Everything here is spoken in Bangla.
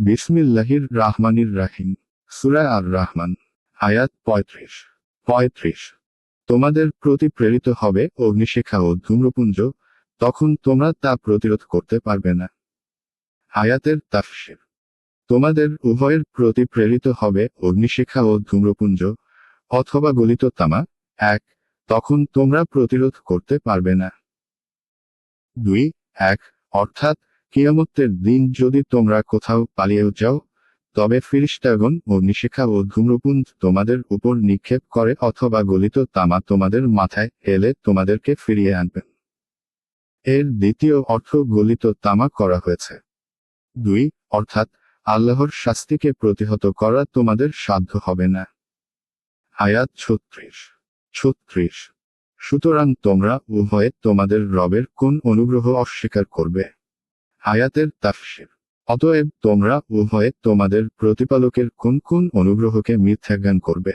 বিসমিল্লাহির রাহমানির রাহিম। সুরা আর রহমান আয়াত পঁয়ত্রিশ। পঁয়ত্রিশ। তোমাদের প্রতি প্রেরিত হবে অগ্নিশিখা ও ধূম্রপুঞ্জ, তখন তোমরা তা প্রতিরোধ করতে পারবে না। আয়াতের তাফসির। তোমাদের উভয়ের প্রতি প্রেরিত হবে অগ্নিশিখা ও ধূম্রপুঞ্জ, অথবা গলিত তামা, এক, তখন তোমরা প্রতিরোধ করতে পারবে না। দুই, এক, অর্থাৎ কিয়ামতের দিন যদি তোমরা কোথাও পালিয়েও যাও, তবে ফিরিস্তাগণ অগ্নিশিখা ও ধূম্রপুঞ্জ তোমাদের উপর নিক্ষেপ করে অথবা গলিত তামা তোমাদের মাথায় এলে তোমাদেরকে ফিরিয়ে আনবেন এর দ্বিতীয় অর্থ গলিত তামা করা হয়েছে। দুই, অর্থাৎ আল্লাহর শাস্তিকে প্রতিহত করা তোমাদের সাধ্য হবে না। আয়াত ছত্রিশ। ছত্রিশ। সুতরাং তোমরা উভয়ে তোমাদের রবের কোন অনুগ্রহ অস্বীকার করবে? আয়াতের তাফসির। অতএব তোমরা উভয়ে তোমাদের প্রতিপালকের কোন কোন অনুগ্রহকে মিথ্যাজ্ঞান করবে?